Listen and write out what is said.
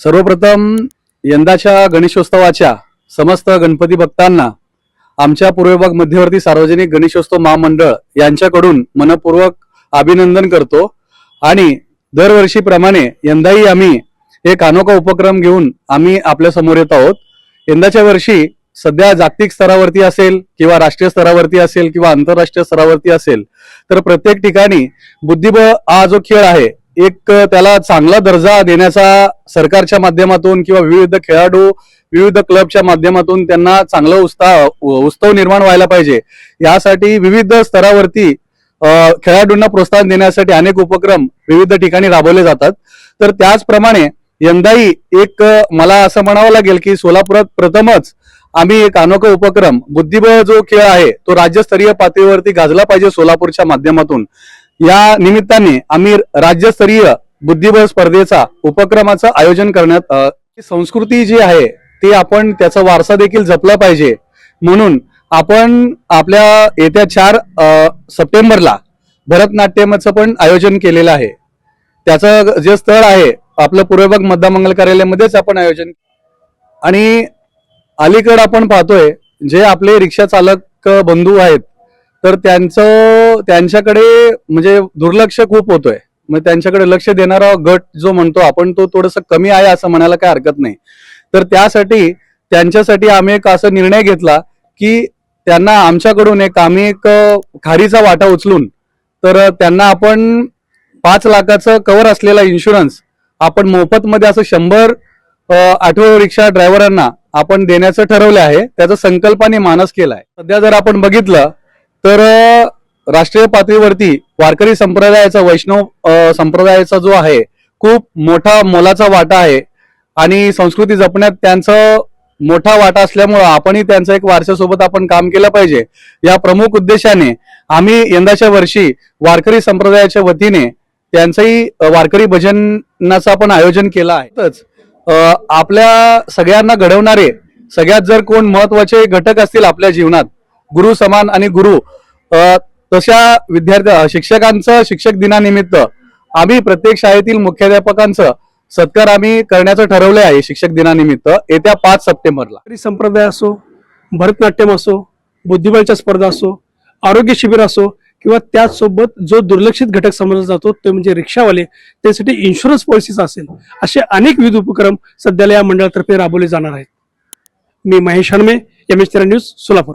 सर्वप्रथम यंदाच्या गणेशोत्सवाच्या समस्त गणपती भक्तांना आमच्या पूर्व विभाग मध्यवर्ती सार्वजनिक गणेशोत्सव महामंडळ यांच्याकडून मनपूर्वक अभिनंदन करतो. आणि दरवर्षीप्रमाणे यंदाही आम्ही एक अनोखा उपक्रम घेऊन आम्ही आपल्यासमोर येत आहोत. यंदाच्या वर्षी सध्या जागतिक स्तरावरती असेल किंवा राष्ट्रीय स्तरावरती असेल किंवा आंतरराष्ट्रीय स्तरावरती असेल तर प्रत्येक ठिकाणी बुद्धिबळ हा जो खेळ आहे एक त्याला चांगला दर्जा देण्याचा सरकारच्या माध्यमातून किंवा विविध खेळाडू विविध क्लबच्या माध्यमातून त्यांना चांगला उत्साह उत्सव निर्माण व्हायला पाहिजे. यासाठी विविध स्तरावरती खेळाडूंना प्रोत्साहन देण्यासाठी अनेक उपक्रम विविध ठिकाणी राबवले जातात. तर त्याचप्रमाणे यंदाही एक मला असं म्हणावं लागेल की सोलापुरात प्रथमच आम्ही एक अनोखा उपक्रम बुद्धिबळ जो खेळ आहे तो राज्यस्तरीय पातळीवरती गाजला पाहिजे सोलापूरच्या माध्यमातून. या निमित्ताने आम्ही राज्यस्तरीय बुद्धिबळ स्पर्धेचा उपक्रमाचं आयोजन करण्यात संस्कृती जी आहे ती आपण त्याचा वारसा देखील जपला पाहिजे. म्हणून आपण आपल्या येत्या चार सप्टेंबरला भरतनाट्यमचं पण आयोजन केलेलं आहे. त्याचं जे स्थळ आहे आपलं पूर्वभाग मद्दामंगल मतदार मंगल कार्यालयामध्येच आपण आयोजन आणि अलीकडे आपण पाहतोय जे आपले रिक्षा चालक बंधू आहेत तर त्यांचं त्यांच्याकडे म्हणजे दुर्लक्ष खूप होतोय. मग त्यांच्याकडे लक्ष देणारा गट जो म्हणतो आपण तो थोडस कमी आहे असं म्हणायला काही हरकत नाही. तर त्यासाठी त्यांच्यासाठी आम्ही एक असा निर्णय घेतला की त्यांना आमच्याकडून एक आम्ही एक खारीचा वाटा उचलून तर त्यांना आपण पाच लाखाचं कव्हर असलेला इन्शुरन्स आपण मोफत मध्ये असं शंभर आठवडो रिक्षा ड्रायव्हरांना आपण देण्याचं ठरवलं आहे. त्याचा संकल्पाने मानस केलाय. सध्या जर आपण बघितलं तर राष्ट्रीय पातळीवरती वारकरी संप्रदायाचा वैष्णव संप्रदायाचा जो आहे खूप मोठा मोलाचा वाटा आहे. आणि संस्कृती जपण्यात त्यांचं मोठा वाटा असल्यामुळं आपणही त्यांचं एक वारशासोबत आपण काम केलं पाहिजे. या प्रमुख उद्देशाने आम्ही यंदाच्या वर्षी वारकरी संप्रदायाच्या वतीने त्यांचंही वारकरी भजनाचं आपण आयोजन केलं आहे. आपल्या सगळ्यांना घडवणारे सगळ्यात जर कोण महत्त्वाचे घटक असतील आपल्या जीवनात गुरु समान आणि गुरु. तशा विद्यार्थ्या शिक्षकांचं शिक्षक दिनानिमित्त आम्ही प्रत्येक शाळेतील मुख्याध्यापकांचं सत्कार आम्ही करण्याचं ठरवलं आहे शिक्षक दिनानिमित्त. येत्या पाच सप्टेंबरला. संप्रदाय असो भरतनाट्यम असो बुद्धिबळच्या स्पर्धा असो आरोग्य शिबिर असो किंवा त्याचसोबत जो दुर्लक्षित घटक समजला जातो ते म्हणजे रिक्षावाले त्यासाठी इन्शुरन्स पॉलिसीज असेल असे अनेक विविध उपक्रम सध्याला या मंडळातर्फे राबवले जाणार आहेत. मी महेश हनमे एम एच तेरा news Solapur.